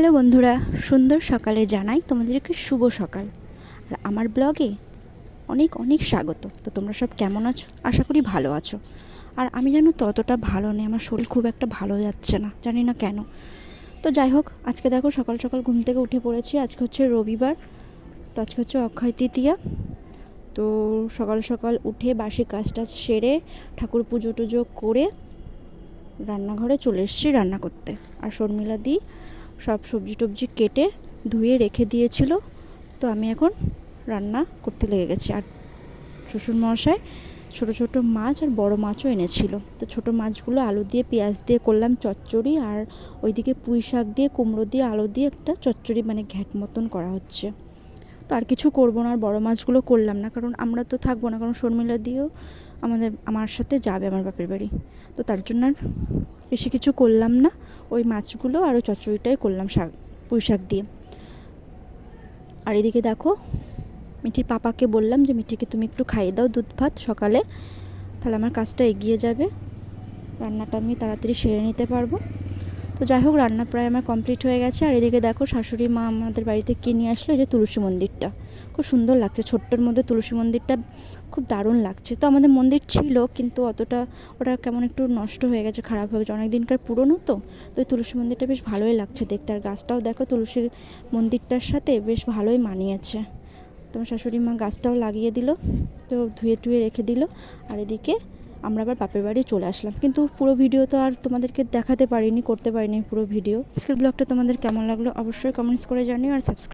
Hello বন্ধুরা, সুন্দর সকালে জানাই তোমাদেরকে শুভ সকাল। আর আমার ব্লগে অনেক অনেক স্বাগত। তো তোমরা সব কেমন আছো? আশা করি ভালো আছো। আর আমি যেন ততটা ভালো নেই, আমার শরীর খুব একটা ভালো যাচ্ছে না, জানি না কেন। তো যাই হোক, আজকে দেখো সকাল সকাল ঘুম থেকে উঠে পড়েছি, আজকে হচ্ছে রবিবার, তো আজকে হচ্ছে অক্ষয় তৃতীয়া। তো সকাল সকাল উঠে বাসি কাজ টাজ সেরে ঠাকুর পুজো টুজো করে রান্নাঘরে চলে এসেছি রান্না করতে। আর শর্মিলা দি সব সবজি টবজি কেটে ধুয়ে রেখে দিয়েছিল। তো আমি এখন রান্না করতে লেগে গেছি। আর শ্বশুর শ্বশুরমশাই ছোটো ছোটো মাছ আর বড় মাছও এনেছিল। তো ছোটো মাছগুলো আলু দিয়ে, পেঁয়াজ দিয়ে করলাম চচ্চড়ি আর ওইদিকে পুঁই শাক দিয়ে, কুমড়ো দিয়ে, আলু দিয়ে একটা চচ্চড়ি মানে ঘ্যাট মতন করা হচ্ছে। তো আর কিছু করব না, আর বড়ো মাছগুলো করলাম না, কারণ আমরা তো থাকব না, কারণ শর্মিলা দিয়েও আমাদের, আমার সাথে যাবে আমার বাপের বাড়ি। তো তার জন্য আর বেশি কিছু করলাম না, ওই মাছগুলো আর ওই চচ্চড়িটাই করলাম শাক, পুঁই শাক দিয়ে। আর এদিকে দেখো, মিঠির পাপাকে বললাম যে, মিঠিকে তুমি একটু খাইয়ে দাও দুধ ভাত সকালে, তাহলে আমার কাজটা এগিয়ে যাবে। রান্নাটা আমি তাড়াতাড়ি সেরে নিতে পারব। তো যাই হোক, রান্না প্রায় আমার কমপ্লিট হয়ে গেছে। আর এদিকে দেখো শাশুড়ি মা আমাদের বাড়িতে কিনে নিয়ে আসলো? যে তুলসী মন্দিরটা। খুব সুন্দর লাগছে, ছোট্টর মধ্যে তুলসী মন্দিরটা খুব দারুণ লাগছে। তো আমাদের মন্দির ছিল, কিন্তু অতটা ওটা কেমন একটু নষ্ট হয়ে গেছে, খারাপ হয়ে গেছে। অনেক দিনকার পুরনো তো তো এই তুলসী মন্দিরটা বেশ ভালোই লাগছে দেখতে। আর গাছটাও দেখো তুলসী মন্দিরটার সাথে বেশ ভালোই মানিয়েছে। তোমার শাশুড়ি মা গাছটাও লাগিয়ে দিল, তো ধুয়ে টুয়ে রেখে দিল। আর এদিকে আমরা আবার বাপের বাড়ি চলে আসলাম। কিন্তু পুরো ভিডিও তো আর তোমাদেরকে দেখাতে পারিনি, করতে পারিনি পুরো ভিডিও। আজকের ব্লগটা তোমাদের কেমন লাগল অবশ্যই কমেন্টস করে জানিও আর সাবস্ক্রাইব